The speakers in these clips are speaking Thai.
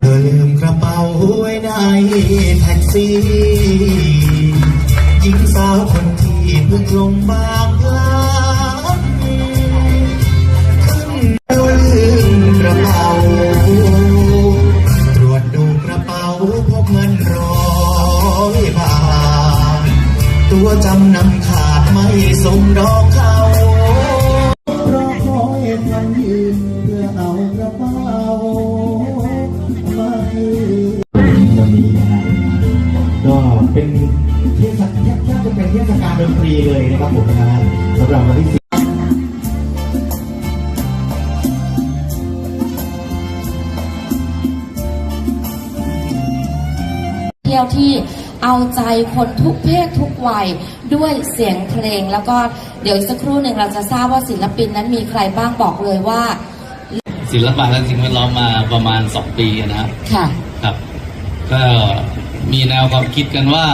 เธอลืมกระเป๋าไว้ในแท็กซี่หญิงสาวคนที่เพิ่งลงบางลาขึ้นแลืมกระเป๋า ตรวจดูกระเป๋าพบเงินร้อยบาท ตัวจำนำขาดไม่สมดอกค่า วันนี้นะฮะก็เป็นเทศกาลแทบจะเป็นเทศกาลดนตรีเลยนะครับผมนะฮะสำหรับวันที่เที่ยวที่เอาใจคนทุกเพศทุกวัยด้วยเสียงเพลง แล้วก็เดี๋ยวสักครู่หนึ่งเราจะทราบว่าศิลปินนั้นมีใครบ้างบอกเลยว่า ศิลปะและสิ่งแวดล้อมมาประมาณ 2 ปีนะครับ ค่ะ ครับ ก็มีแนวความคิดกันว่า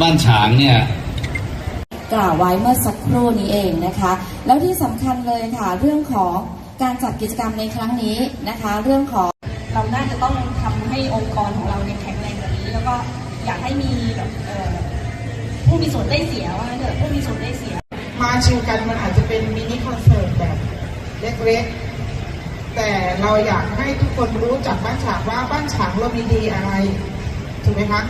บ้านฉางเนี่ย กล่าวไว้เมื่อสักครู่นี้เองนะคะ แล้วที่สำคัญเลยค่ะ เรื่องของการจัดกิจกรรมในครั้งนี้นะคะ เรื่องของเราน่าจะต้องทำให้องค์กรของเราเนี่ยแข็งแรงกว่านี้ แล้วก็อยากให้มีแบบเอ่อผู้มีส่วนได้เสียว่างั้นเถอะผู้มีส่วนได้เสีย มาชิวกันมันอาจจะเป็นมินิคอนเสิร์ตแบบ เล็กๆ แต่เราอยากให้ทุกคนรู้จักบ้านฉางว่าบ้านฉางเรามีดีอะไร ถูกไหมคะ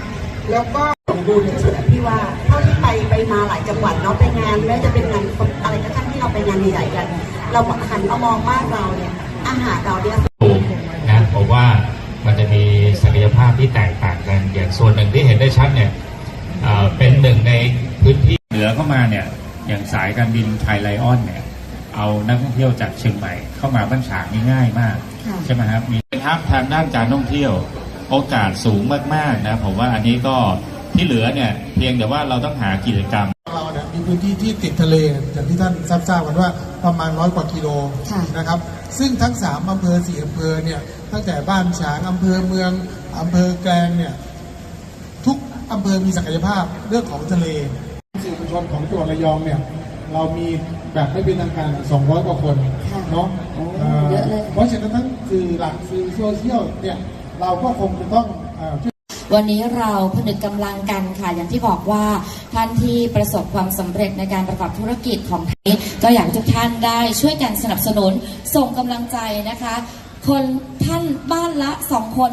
แล้วก็สมบูรณ์ที่สุดอะพี่ว่าเท่าที่ไปไปมาหลายจังหวัดเนาะไปงานแม้จะเป็นงานอะไรก็ช่างที่เราไปงานใหญ่ๆกัน เราหันมามองบ้านเราเนี่ยอาหารเราเนี่ยนะผมว่ามันจะมีศักยภาพที่แตกต่างกันอย่างส่วนหนึ่งที่เห็นได้ชัดเนี่ยเอ่อเป็นหนึ่งในพื้นที่เหนือเข้ามาเนี่ยอย่างสายการบินไทยไลออนเนี่ย เอานักท่องเที่ยวจากเชียงใหม่เข้ามาบ้านฉางนี่ง่ายมากค่ะใช่ไหมครับมีทับทางด้านการท่องเที่ยวโอกาสสูงมากๆนะผมว่าอันนี้ก็ที่เหลือเนี่ยเพียงแต่ว่าเราต้องหากิจกรรมเราเนี่ยมีพื้นที่ที่ติดทะเลอย่างที่ท่านทราบๆกันว่าประมาณร้อยกว่ากิโลค่ะนะครับ ซึ่งทั้งสามอำเภอสี่อำเภอเนี่ยตั้งแต่บ้านฉางอำเภอเมืองอำเภอแกลงเนี่ยทุกอำเภอมีศักยภาพเรื่องของทะเลสื่อมวลชนของจังหวัดระยองเนี่ยเรามี แบบไม่เป็นทางการ 200 กว่าคนค่ะเนาะโอ้อ่าเยอะเลยเพราะฉะนั้นทั้งสื่อหลักสื่อโซเชียลเนี่ยเราก็คงจะต้องอ่าวันนี้เราผนึกกำลังกันค่ะ อย่างที่บอกว่าท่านที่ประสบความสำเร็จในการประกอบธุรกิจของไทยก็อยากให้ทุกท่านได้ช่วยกันสนับสนุนส่งกำลังใจนะคะ คนท่านบ้านละสองคน